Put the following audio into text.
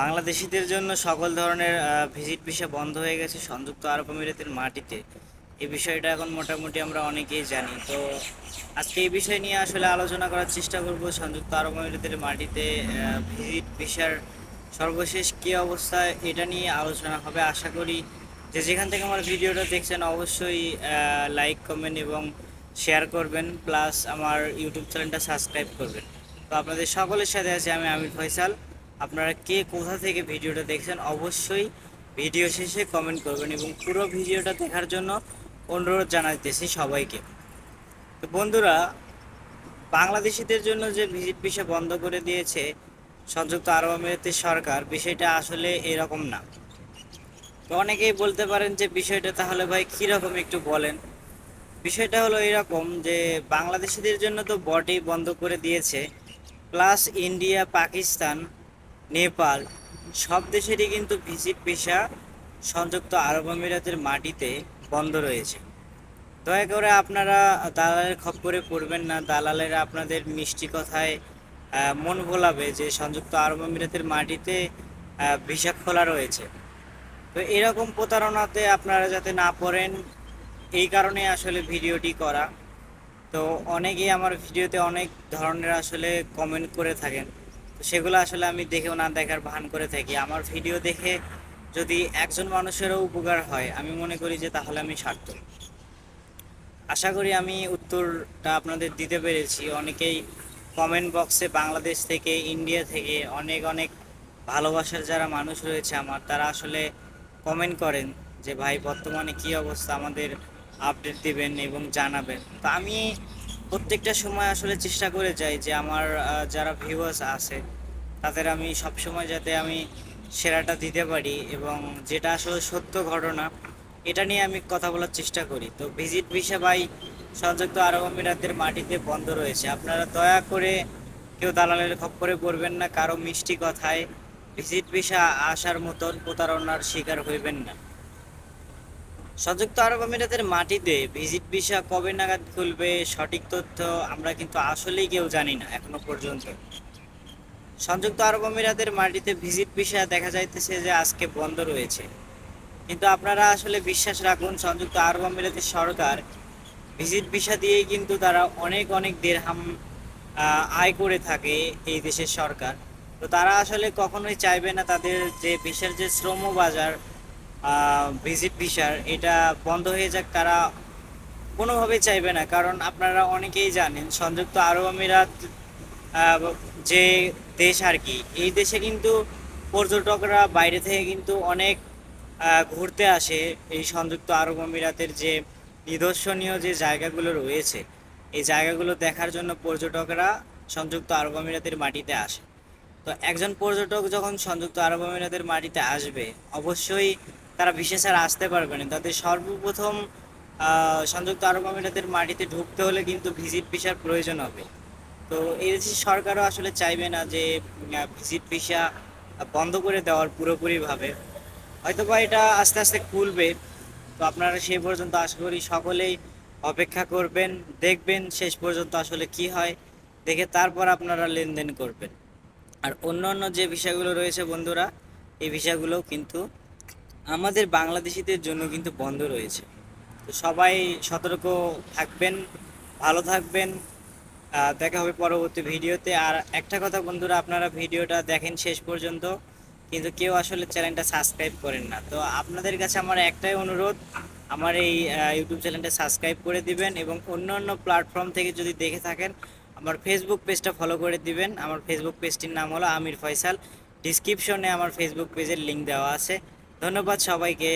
বাংলাদেশিদের জন্য সকল ধরনের ভিজিট ভিসা বন্ধ হয়ে গেছে সংযুক্ত আরব আমিরাতের মাটিতে। এই বিষয়টা এখন মোটামুটি আমরা অনেকেই জানি। তো আজকে এই বিষয় নিয়ে আসলে আলোচনা করার চেষ্টা করব সংযুক্ত আরব আমিরাতের মাটিতে ভিজিট ভিসার সর্বশেষ কী অবস্থা এটা নিয়ে আলোচনা হবে। আশা করি যে যেখান থেকে আমার ভিডিওটা দেখছেন অবশ্যই লাইক কমেন্ট এবং শেয়ার করবেন প্লাস আমার ইউটিউব চ্যানেলটা সাবস্ক্রাইব করবেন। তো আপনাদের সকলের সাথে আছে আমি আমির ফয়সাল। আপনারা কে কোথা থেকে ভিডিওটা দেখছেন, অবশ্যই ভিডিও শেষে কমেন্ট করবেন এবং পুরো ভিডিওটা দেখার জন্য অনুরোধ জানাইতেছি সবাইকে। তো বন্ধুরা, বাংলাদেশিদের জন্য যে ভিজিট ভিসা বন্ধ করে দিয়েছে সংযুক্ত আরব আমিরাতের সরকার, বিষয়টা আসলে এরকম না। তো অনেকেই বলতে পারেন যে বিষয়টা তাহলে ভাই কীরকম একটু বলেন? বিষয়টা হলো এরকম যে বাংলাদেশিদের জন্য তো বটেই বন্ধ করে দিয়েছে, প্লাস ইন্ডিয়া, পাকিস্তান নেপাল, সব দেশেরই কিন্তু ভিজিট ভিসা সংযুক্ত আরব আমিরাতের মাটিতে বন্ধ রয়েছে। দয়া করে আপনারা দালালের খপ্পরে পড়বেন না, দালালেরা আপনাদের মিষ্টি কথায় মন ভোলাবে যে সংযুক্ত আরব আমিরাতের মাটিতে ভিসা খোলা রয়েছে। তো এরকম প্রতারণাতে আপনারা যাতে না পড়েন, এই কারণে আসলে ভিডিওটি করা। তো অনেকেই আমার ভিডিওতে অনেক ধরনের আসলে কমেন্ট করে থাকেন। সেগুলো আসলে আমি দেখেও না দেখার ভান করে থাকি। আমার ভিডিও দেখে যদি একজন মানুষেরও উপকার হয়, আমি মনে করি যে তাহলে আমি সার্থক। আশা করি আমি উত্তরটা আপনাদের দিতে পেরেছি। অনেকেই কমেন্ট বক্সে বাংলাদেশ থেকে ইন্ডিয়া থেকে অনেক অনেক ভালোবাসার যারা মানুষ রয়েছে আমার, তারা আসলে কমেন্ট করেন যে, ভাই, বর্তমানে কি অবস্থা? আমাদের আপডেট দিবেন এবং জানাবেন। তো আমি প্রত্যেকটা সময় আসলে চেষ্টা করে যাই যে আমার যারা ভিউয়ার্স আছে, তাদের আমি সব সময় যাতে আমি সেরাটা দিতে পারি এবং যেটা আসলে সত্য ঘটনা, এটা নিয়ে আমি কথা বলার চেষ্টা করি। তো ভিজিট ভিসা ভাই সংযুক্ত আরব আমিরাতের মাটিতে বন্ধ রয়েছে। আপনারা দয়া করে কেউ দালালের খপ্পরে পড়বেন না, কারও মিষ্টি কথায় ভিজিট ভিসা আসার মতন প্রতারণার শিকার হইবেন না। সংযুক্ত আরব আমিরাতের মাটিতে ভিজিট ভিসা কবে নাগাদ খুলবে, সঠিক তথ্য আমরা কিন্তু আসলেই কেউ জানি না এখনও পর্যন্ত। সংযুক্ত আরব আমিরাতের মাটিতে ভিজিট ভিসা দেখা যাইতেছে যে আজকে বন্ধ রয়েছে। কিন্তু আপনারা আসলে বিশ্বাস রাখুন, সংযুক্ত আরব আমিরাতের সরকার ভিজিট ভিসা দিয়েই কিন্তু তারা অনেক অনেক দেড়হাম আয় করে থাকে এই দেশের সরকার। তো তারা আসলে কখনোই চাইবে না তাদের যে বিশ্বের যে শ্রম বাজার ভিজিট ভিসার এটা বন্ধ হয়ে যাক, তারা কোনোভাবেই চাইবে না। কারণ আপনারা অনেকেই জানেন, সংযুক্ত আরব আমিরাত যে দেশ আর কি, এই দেশে কিন্তু পর্যটকরা বাইরে থেকে কিন্তু অনেক ঘুরতে আসে এই সংযুক্ত আরব আমিরাতের যে নিদর্শনীয় যে জায়গাগুলো রয়েছে, এই জায়গাগুলো দেখার জন্য পর্যটকরা সংযুক্ত আরব আমিরাতের মাটিতে আসে। তো একজন পর্যটক যখন সংযুক্ত আরব আমিরাতের মাটিতে আসবে, অবশ্যই তারা বিশেষ আর আসতে পারবে না। তাদের সর্বপ্রথম সংযুক্ত আরব আমিরাতের মাটিতে ঢুকতে হলে কিন্তু ভিজিট ভিসার প্রয়োজন হবে। তো এই সরকারও আসলে চাইবে না যে ভিজিট ভিসা বন্ধ করে দেওয়ার পুরোপুরিভাবে। হয়তো বা এটা আস্তে আস্তে খুলবে। তো আপনারা সেই পর্যন্ত আশা করি সকলেই অপেক্ষা করবেন, দেখবেন শেষ পর্যন্ত আসলে কি হয়। দেখে তারপর আপনারা লেনদেন করবেন। আর অন্য অন্য যে বিষয়গুলো রয়েছে বন্ধুরা, এই বিষয়গুলো কিন্তু আমাদের বাংলাদেশিদের জন্য কিন্তু বন্ধ রয়েছে। তো সবাই সতর্ক থাকবেন, ভালো থাকবেন। দেখা হবে পরবর্তী ভিডিওতে। আর একটা কথা বন্ধুরা, আপনারা ভিডিওটা দেখেন শেষ পর্যন্ত, কিন্তু কেউ আসলে চ্যানেলটা সাবস্ক্রাইব করেন না। তো আপনাদের কাছে আমার একটাই অনুরোধ, আমার এই ইউটিউব চ্যানেলটা সাবস্ক্রাইব করে দিবেন এবং অন্য অন্য প্ল্যাটফর্ম থেকে যদি দেখে থাকেন, আমার ফেসবুক পেজটা ফলো করে দিবেন। আমার ফেসবুক পেজটির নাম হলো আমির ফয়সাল। ডিসক্রিপশনে আমার ফেসবুক পেজের লিঙ্ক দেওয়া আছে। ধন্যবাদ সবাইকে।